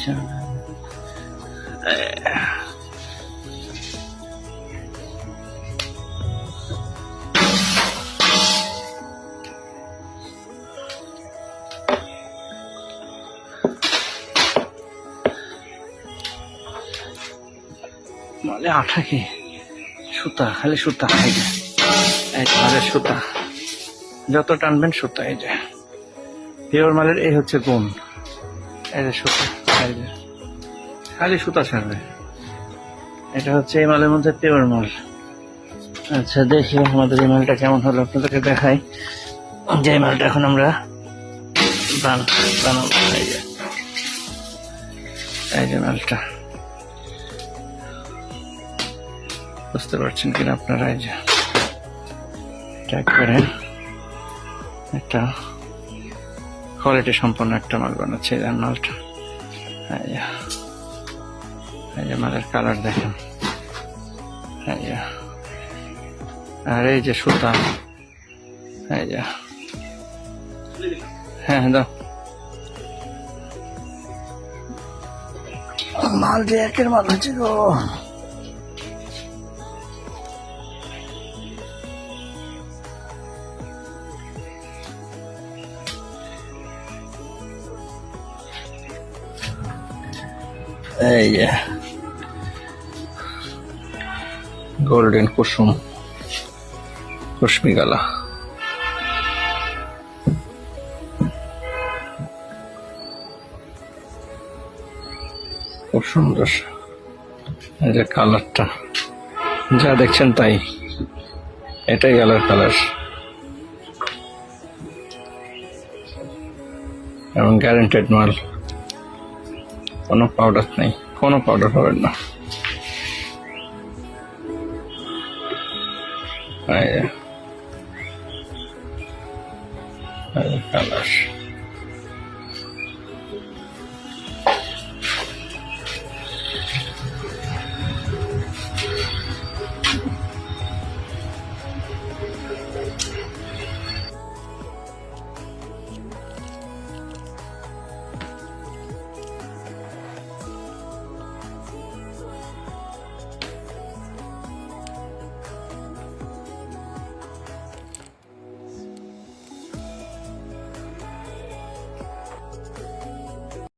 মালে আঠা কি? সুতা, খালি সুতা এই যায়। সুতা। যত টানবেন সুতা এই যায়। পিওর মালের এই হচ্ছে গুণ। এই যে সুতা। যে খালি সুতা ছাড়বে। এটা হচ্ছে এই মালের মধ্যে পিওর মাল। আচ্ছা দেখি আমাদের এই মালটা কেমন হলো আপনাদেরকে দেখাই। যে মালটা এখন আমরা বান বানাবো। এই যে। এই যে মালটা। বুঝতে পারছেন কিনা আপনারা, এই যে। ট্যাগ করে একটা কোয়ালিটি সম্পন্ন একটা মাল বানাচ্ছে এই মালটা। এই যে মালের কালার দেখেন এই যে আর এই যে সুতা এই যে হ্যাঁ দাও মাল যে একের মাল হচ্ছে গো এই গোল্ডেন কুসুম কুসমি। গালা খুব সুন্দর। এই যে কালারটা। যা দেখছেন তাই। এটাই গালার কালার। এবং গ্যারেন্টেড মাল। কোনো পাউডার নেই কোনো পাউডার পাবেন না। কালার